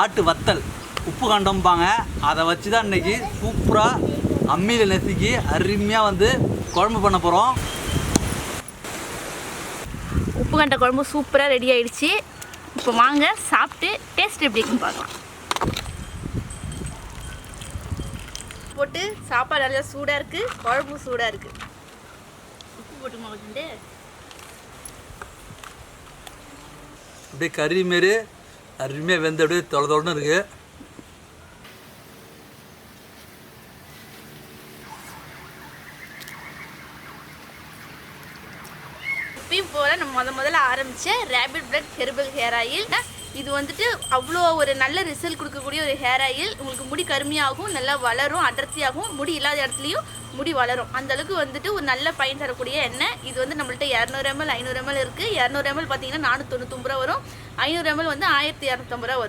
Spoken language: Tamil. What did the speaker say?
ஆட்டு வத்தல். உப்பு கண்டம்பாங்க. அதை வச்சு தான் இன்னைக்கு சூப்பராக அம்மியில் நெசுக்கி அருமையாக வந்து குழம்பு பண்ண போகிறோம் உப்பு கண்ட குழம்பு சூப்பராக ரெடி ஆயிடுச்சு. இப்போ வாங்க சாப்பிட்டு டேஸ்ட் எப்படி இருக்குன்னு பார்க்கலாம். போட்டு சாப்பாடு நல்லா சூடாக இருக்குது குழம்பும் சூடாக இருக்குது உப்பு போட்டு மாவுண்டு அப்படியே கறி மாரி அருமையாக வெந்து அப்படியே தொலை தொலைன்னு இருக்குது இப்பயும் போல் நம்ம முத முதல்ல ஆரம்பித்த rapid blood herbal hair oil இது வந்துட்டு அவ்வளோ ஒரு நல்ல ரிசல்ட் கொடுக்கக்கூடிய ஒரு ஹேர் ஆயில் உங்களுக்கு முடி கருமையாகும் நல்லா வளரும் அடர்த்தியாகும். முடி இல்லாத இடத்துலையும் முடி வளரும். அந்த அளவுக்கு வந்துட்டு ஒரு நல்ல பயன் தரக்கூடிய எண்ணெய். இது வந்து நம்மள்ட்ட இரநூறு எம்எல் ஐநூறு எம்எல் இருக்குது இரநூறு எம்எல் பார்த்தீங்கன்னா நானூற்றி தொண்ணூத்தொம்பது ரூபா வரும். ஐநூறு எம்எல் வந்து ஆயிரத்தி இரநூத்தம்பது ரூபா வரும்.